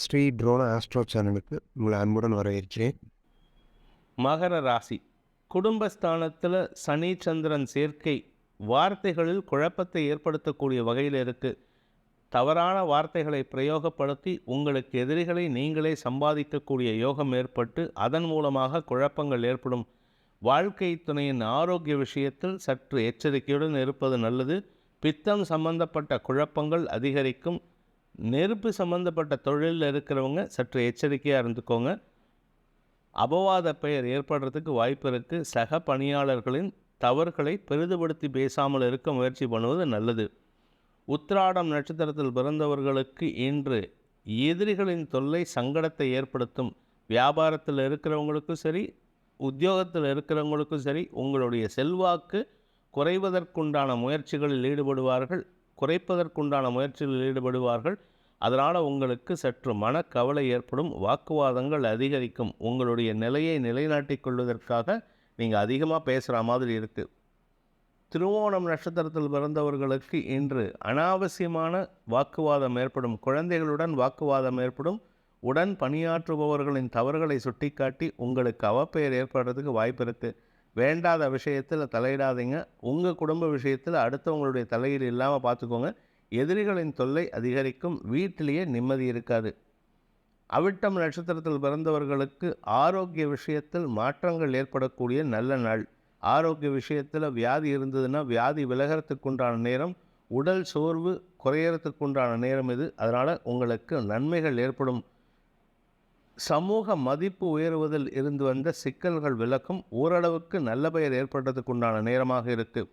Sri ட்ரோன astro சேனலுக்கு உங்களை அன்புடன் வரவேற்கிறேன். மகர ராசி. குடும்பஸ்தானத்தில் சனி சந்திரன் சேர்க்கை வார்த்தைகளில் குழப்பத்தை ஏற்படுத்தக்கூடிய வகையில் இருக்குது தவறான வார்த்தைகளை பிரயோகப்படுத்தி உங்களுக்கு எதிரிகளை நீங்களே சம்பாதிக்கக்கூடிய யோகம் ஏற்பட்டு அதன் மூலமாக குழப்பங்கள் ஏற்படும். வாழ்க்கை துணையின் ஆரோக்கிய விஷயத்தில் சற்று எச்சரிக்கையுடன் இருப்பது நல்லது. பித்தம் சம்பந்தப்பட்ட குழப்பங்கள் அதிகரிக்கும். நெருப்பு சம்பந்தப்பட்ட தொழிலில் இருக்கிறவங்க சற்று எச்சரிக்கையாக இருந்துக்கோங்க. அபவாத பெயர் ஏற்படுறதுக்கு வாய்ப்பு இருக்குது சக பணியாளர்களின் தவறுகளை பெரிதுபடுத்தி பேசாமல் இருக்க முயற்சி பண்ணுவது நல்லது. உத்திராடம் நட்சத்திரத்தில் பிறந்தவர்களுக்கு இன்று எதிரிகளின் தொல்லை சங்கடத்தை ஏற்படுத்தும். வியாபாரத்தில் இருக்கிறவங்களுக்கும் சரி உத்தியோகத்தில் இருக்கிறவங்களுக்கும் சரி உங்களுடைய செல்வாக்கு குறைவதற்குண்டான முயற்சிகளில் ஈடுபடுவார்கள். குறைப்பதற்குண்டான முயற்சியில் ஈடுபடுவார்கள். அதனால் உங்களுக்கு சற்று மனக்கவலை ஏற்படும் வாக்குவாதங்கள் அதிகரிக்கும். உங்களுடைய நிலையை நிலைநாட்டிக் கொள்வதற்காக நீங்கள் அதிகமாக பேசுகிற மாதிரி இருக்குது திருவோணம் நட்சத்திரத்தில் பிறந்தவர்களுக்கு இன்று அனாவசியமான வாக்குவாதம் ஏற்படும். குழந்தைகளுடன் வாக்குவாதம் ஏற்படும். உடன் பணியாற்றுபவர்களின் தவறுகளை சுட்டிக்காட்டி உங்களுக்கு அவப்பெயர் ஏற்படுறதுக்கு வாய்ப்பு இருக்குது வேண்டாத விஷயத்தில் தலையிடாதீங்க. உங்கள் குடும்ப விஷயத்தில் அடுத்தவங்களுடைய தலையீடு இல்லாமல் பார்த்துக்கோங்க எதிரிகளின் தொல்லை அதிகரிக்கும். வீட்டிலேயே நிம்மதி இருக்காது. அவிட்டம் நட்சத்திரத்தில் பிறந்தவர்களுக்கு ஆரோக்கிய விஷயத்தில் மாற்றங்கள் ஏற்படக்கூடிய நல்ல நாள். ஆரோக்கிய விஷயத்தில் வியாதி இருந்ததுன்னா வியாதி விலகிறதுக்குண்டான நேரம். உடல் சோர்வு குறையறதுக்குண்டான நேரம் இது. அதனால் உங்களுக்கு நன்மைகள் ஏற்படும். சமூக மதிப்பு உயர்வதில் இருந்து வந்த சிக்கல்கள் விளக்கும் ஓரளவுக்கு நல்ல பெயர் ஏற்படுறதுக்குண்டான நேரமாக இருக்குது